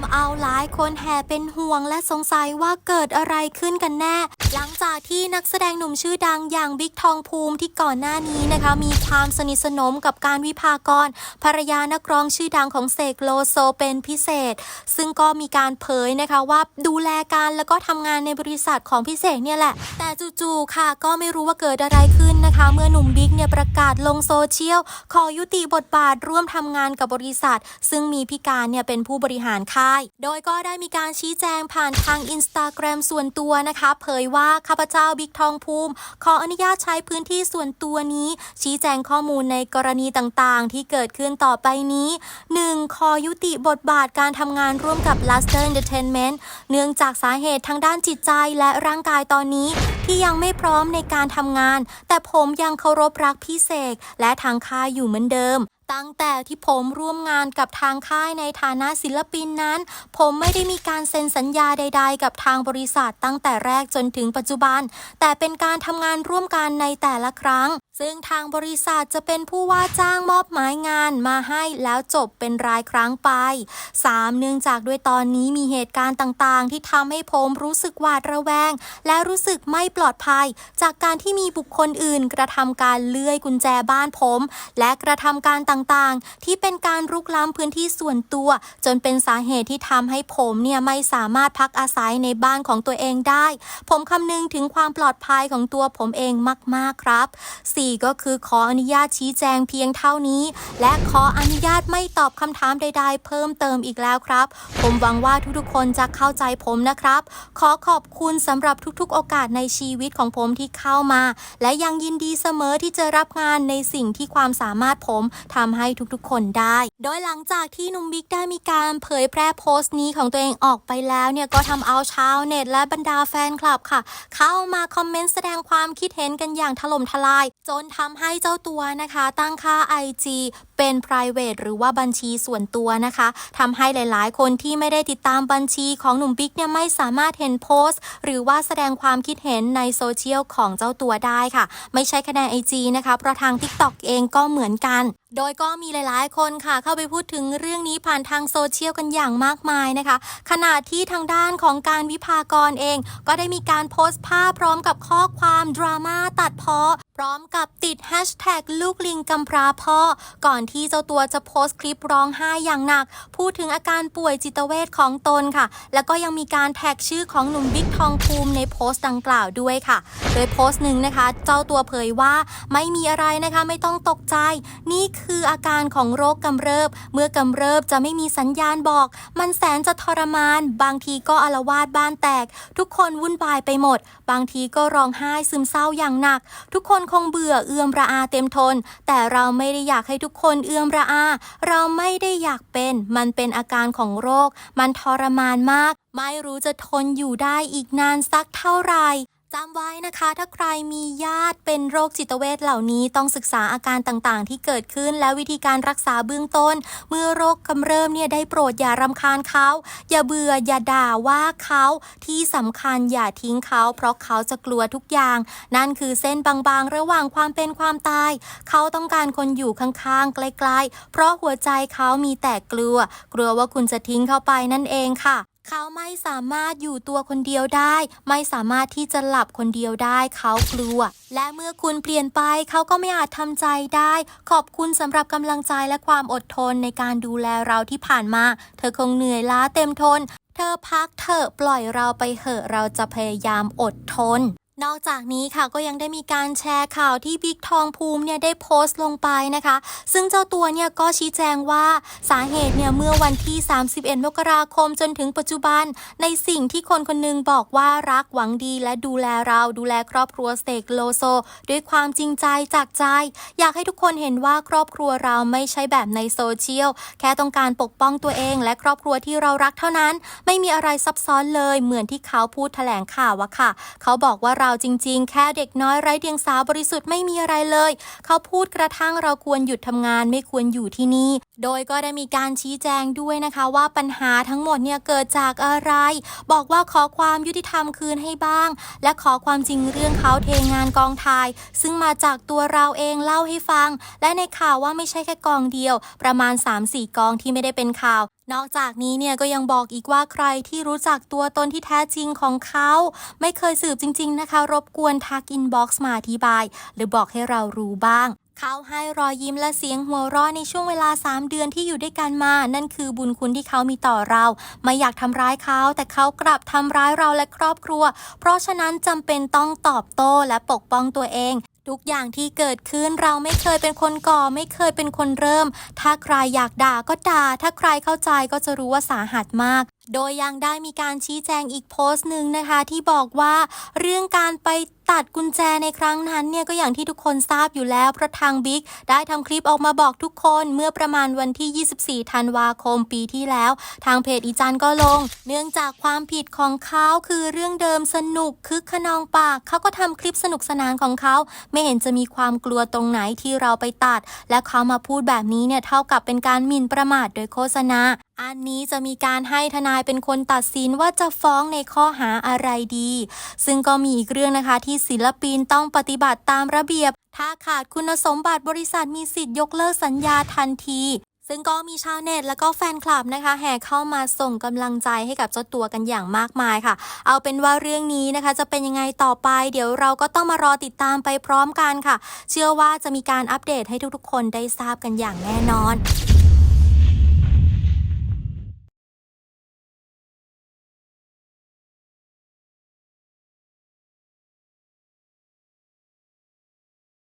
ำเอาหลายคนแห่เป็นห่วงและสงสัยว่าเกิดอะไรขึ้นกันแน่ หลังจากที่นักแสดงหนุ่มชื่อดังอย่างบิ๊กทองภูมิที่ก่อนหน้านี้นะคะ มีความสนิทสนมกับการวิพากรภรรยานักร้องชื่อดังของเสกโลโซเป็นพิเศษ ซึ่งก็มีการเผยนะคะว่าดูแลการแล้วก็ทำงานในบริษัทของพิเศษเนี่ยแหละ แต่จู่ๆค่ะ ก็ไม่รู้ว่าเกิดอะไรขึ้นนะคะ เมื่อหนุ่มบิ๊กเนี่ยประกาศลงโซเชียลขอยุติบทบาทร่วมทำงานกับบริษัท ซึ่งมีพี่การเนี่ยเป็นผู้บริหารค่ะายโดยก็ได้มีการชี้แจงผ่านทางอินสตาแกรมส่วนตัวนะคะ เผยว่าข้าพเจ้าบิ๊กทองภูมิ ขออนุญาตใช้พื้นที่ส่วนตัวนี้ ชี้แจงข้อมูลในกรณีต่างๆ ที่เกิดขึ้นต่อไปนี้ 1. ขอยุติบทบาทการทำงานร่วมกับ Luster Entertainment เนื่องจากสาเหตุทางด้านจิตใจและร่างกายตอนนี้ที่ยังไม่พร้อมในการทำงาน แต่ผมยังเคารพรักพี่เสกและทางค่ายอยู่เหมือนเดิม ตั้งแต่ที่ผมร่วมงานกับทางค่ายในฐานะศิลปินนั้น ผมไม่ได้มีการเซ็นสัญญาใด ๆ กับทางบริษัทตั้งแต่แรกจนถึงปัจจุบัน แต่เป็นการทำงานร่วมกันในแต่ละครั้ง ซึ่งทางบริษัทจะเป็นผู้ว่าจ้างมอบหมายงานมาให้แล้วจบเป็นรายครั้งไป 3. เนื่องจากด้วยตอนนี้มีเหตุการณ์ต่างๆ ที่ทำให้ผมรู้สึกหวาดระแวง และรู้สึกไม่ปลอดภัย จากการที่มีบุคคลอื่นกระทำการเลื่อยกุญแจบ้านผม และกระทำการต่างๆ ที่เป็นการรุกล้ำพื้นที่ส่วนตัว จนเป็นสาเหตุที่ทำให้ผมเนี่ยไม่สามารถพักอาศัยในบ้านของตัวเองได้ ผมคำนึงถึงความปลอดภัยของตัวผมเองมากๆครับ 4 ก็คือขออนุญาตชี้แจงเพียงเท่านี้ และขออนุญาตไม่ตอบคำถามใด ๆ เพิ่มเติมอีกแล้วครับ ผมหวังว่าทุกๆคนจะเข้าใจผมนะครับ ขอขอบคุณสำหรับทุกๆ โอกาสในชีวิตของผมที่เข้ามา และยังยินดีเสมอที่จะรับงานในสิ่งที่ความสามารถผมทำให้ทุกๆ คนได้ โดยหลังจากที่หนุ่มบิ๊กได้มีการเผยแพร่โพสต์นี้ของตัวเองออกไปแล้วเนี่ยก็ทำเอาชาวเน็ตและบรรดาแฟนคลับค่ะ เข้ามาคอมเมนต์แสดงความคิดเห็นกันอย่างถล่มทลาย จนทำให้เจ้าตัวนะคะ ตั้งค่า IG เป็น private หรือว่าบัญชีส่วนตัวนะคะทำให้หลาย ๆ คนที่ไม่ได้ติดตามบัญชีของหนุ่มบิ๊กเนี่ยไม่สามารถเห็นโพสต์ หรือว่าแสดงความคิดเห็นในโซเชียลของเจ้าตัวได้ค่ะ ไม่ใช่แค่ใน IG นะคะ เพราะทาง TikTok เองก็เหมือนกัน โดยก็มีหลาย ๆ คนค่ะ เข้าไปพูดถึงเรื่องนี้ผ่านทางโซเชียลกันอย่างมากมายนะคะ ขณะที่ทางด้านของการวิพากรเอง ก็ได้มีการโพสต์ภาพพร้อมกับข้อความดราม่าตัดเพ้อพร้อมกับติดแฮชแท็กลูกลิงกำพร้าพ่อก่อนที่เจ้าตัวจะโพสต์คลิปร้องไห้อย่างหนัก พูดถึงอาการป่วยจิตเวชของตนค่ะ แล้วก็ยังมีการแท็กชื่อของหนุ่มบิ๊กทองภูมิในโพสต์ดังกล่าวด้วยค่ะ โดยโพสต์หนึ่งนะคะ เจ้าตัวเผยว่าไม่มีอะไรนะคะไม่ต้องตกใจ นี่คืออาการของโรคกำเริบ เมื่อกำเริบจะไม่มีสัญญาณบอก มันแสนจะทรมาน บางทีก็อาละวาดบ้านแตก ทุกคนวุ่นวายไปหมด บางทีก็ร้องไห้ซึมเศร้าอย่างหนัก ทุกคนคงเบื่อเอื้อมระอาเต็มทน แต่เราไม่ได้อยากให้ทุกคนเอื้อมระอา เราไม่ได้อยากเป็น มันเป็นอาการของโรค มันทรมานมาก ไม่รู้จะทนอยู่ได้อีกนานสักเท่าไหร่ จำไว้นะคะ ถ้าใครมีญาติเป็นโรคจิตเวชเหล่านี้ต้องศึกษาอาการต่างๆ ที่เกิดขึ้นและวิธีการรักษาเบื้องต้น เมื่อโรคกำเริบเนี่ยได้โปรดอย่ารำคาญเขา อย่าเบื่ออย่าด่าว่าเขาที่สำคัญอย่าทิ้งเขา เพราะเขาจะกลัวทุกอย่าง นั่นคือเส้นบางๆ ระหว่างความเป็นความตาย เขาต้องการคนอยู่ข้างๆใกลๆ เพราะหัวใจเขามีแต่กลัว กลัวว่าคุณจะทิ้งเขาไปนั่นเองค่ะ เขาไม่สามารถอยู่ตัวคนเดียวได้ ไม่สามารถที่จะหลับคนเดียวได้ เขากลัว และเมื่อคุณเปลี่ยนไปเขาก็ไม่อาจทำใจได้ ขอบคุณสำหรับกำลังใจและความอดทนในการดูแลเราที่ผ่านมา เธอคงเหนื่อยล้าเต็มทน เธอพักเถอะปล่อยเราไปเหอะเราจะพยายามอดทน นอกจากนี้ค่ะก็ยังได้มีการแชร์ข่าวที่บิ๊กทองภูมิเนี่ยได้โพสต์ลงไปนะคะ ซึ่งเจ้าตัวเนี่ยก็ชี้แจงว่าสาเหตุเนี่ยเมื่อวันที่ 31 มกราคมจนถึงปัจจุบัน ในสิ่งที่คนคนหนึงบอกว่ารักหวังดีและดูแลเราดูแลครอบครัวสเตกโลโซ ด้วยความจริงใจจากใจ อยากให้ทุกคนเห็นว่าครอบครัวเราไม่ใช่แบบในโซเชียลแค่ต้องการปกป้องตัวเอง และครอบครัวที่เรารักเท่านั้น ไม่มีอะไรซับซ้อนเลยเหมือนที่เขาพูดแถลงข่าวอะค่ะ เขาบอกว่าเราจริง ๆ แค่เด็กน้อยไร้เดียงสาบริสุทธิ์ไม่มีอะไรเลย เขาพูดกระทั่งเราควรหยุดทำงานไม่ควรอยู่ที่นี่ โดยก็ได้มีการชี้แจงด้วยนะคะว่าปัญหาทั้งหมดเนี่ยเกิดจากอะไร บอกว่าขอความยุติธรรมคืนให้บ้าง และขอความจริงเรื่องเขาเทงานกองถ่าย ซึ่งมาจากตัวเราเองเล่าให้ฟัง และในข่าวว่าไม่ใช่แค่กองเดียว ประมาณ 3-4 กองที่ไม่ได้เป็นข่าว นอกจากนี้เนี่ยก็ยังบอกอีกว่าใครที่รู้จักตัวตนที่แท้จริงของเขา ไม่เคยสืบจริง ๆ นะคะ รบกวนทักอินบ็อกซ์มาอธิบาย หรือบอกให้เรารู้บ้าง เขาให้รอยยิ้มและเสียงหัวเราะในช่วงเวลา 3 เดือนที่อยู่ด้วยกันมา นั่นคือบุญคุณที่เขามีต่อเรา ไม่อยากทำร้ายเขา แต่เขากลับทำร้ายเราและครอบครัว เพราะฉะนั้นจำเป็นต้องตอบโต้และปกป้องตัวเองทุกอย่างที่เกิดขึ้นเราไม่เคยเป็นคนก่อ ไม่เคยเป็นคนเริ่ม ถ้าใครอยากด่าก็ด่า ถ้าใครเข้าใจก็จะรู้ว่าสาหัสมาก โดยยังได้มีการชี้แจงอีกโพสต์หนึ่งนะคะ ที่บอกว่า เรื่องการไป ตัดกุญแจในครั้งนั้นเนี่ยก็อย่างที่ทุกคนทราบอยู่แล้วเพราะทางบิ๊กได้ทำคลิปออกมาบอกทุกคนเมื่อประมาณวันที่ 24 ธันวาคมปีที่แล้ว ทางเพจอีจันก็ลง เนื่องจากความผิดของเขาคือเรื่องเดิมสนุกคึกขนองปากเขาก็ทำคลิปสนุกสนานของเขาไม่เห็นจะมีความกลัวตรงไหนที่เราไปตัด และเขามาพูดแบบนี้เนี่ยเท่ากับเป็นการหมิ่นประมาทโดยโฆษณา อันนี้จะมีการให้ทนายเป็นคนตัดสินว่าจะฟ้องในข้อหาอะไรดี ซึ่งก็มีอีกเรื่องนะคะที่ศิลปินต้องปฏิบัติตามระเบียบ ถ้าขาดคุณสมบัติบริษัทมีสิทธิ์ยกเลิกสัญญาทันทีซึ่งก็มีชาวเน็ตแล้วก็แฟนคลับนะคะ แห่เข้ามาส่งกำลังใจให้กับเจ้าตัวกันอย่างมากมายค่ะ เอาเป็นว่าเรื่องนี้นะคะ จะเป็นยังไงต่อไป เดี๋ยวเราก็ต้องมารอติดตามไปพร้อมกันค่ะ เชื่อว่าจะมีการอัปเดตให้ทุกๆ คนได้ทราบกันอย่างแน่นอน